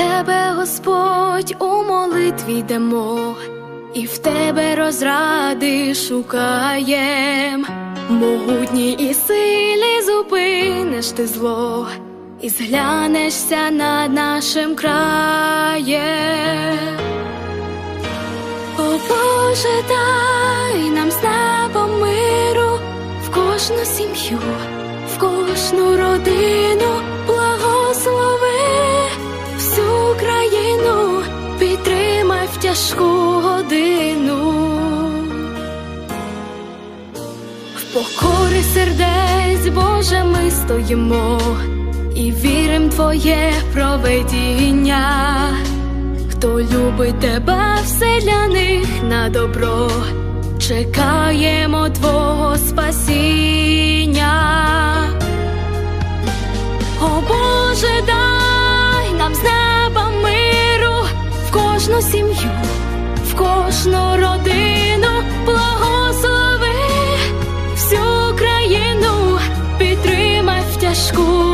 тебе, Господь, у молитві йдемо, і в тебе розради шукаєм. Могутній і силі зупиниш ти зло, і зглянешся над нашим краєм. О Боже, дай нам з неба миру в кожну сім'ю, в кожну родину, тяжку годину. В покорі сердець, Боже, ми стоїмо і вірим Твоє проведіння. Хто любить тебе, все для них на добро, чекаємо Твого спасіння. Кожну сім'ю, в кожну родину, благослови. Всю країну, підтримай в тяжку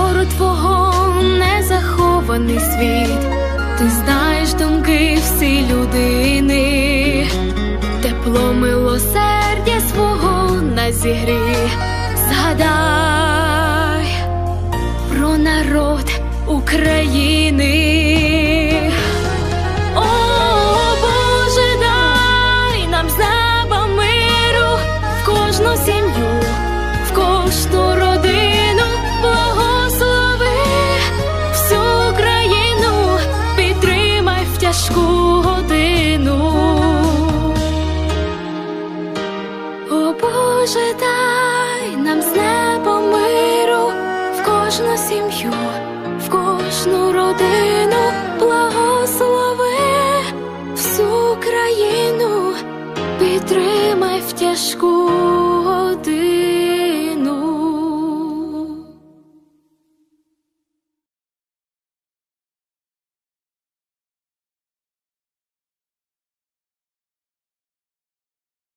зору твого не захований світ, ти знаєш думки всі людини, тепло милосердя свого на зігрі, згадай про народ України. важку годину, О Боже, дай нам з неба миру в кожну сім'ю, в кожну родину, благослови всю країну, підтримай в тяжку.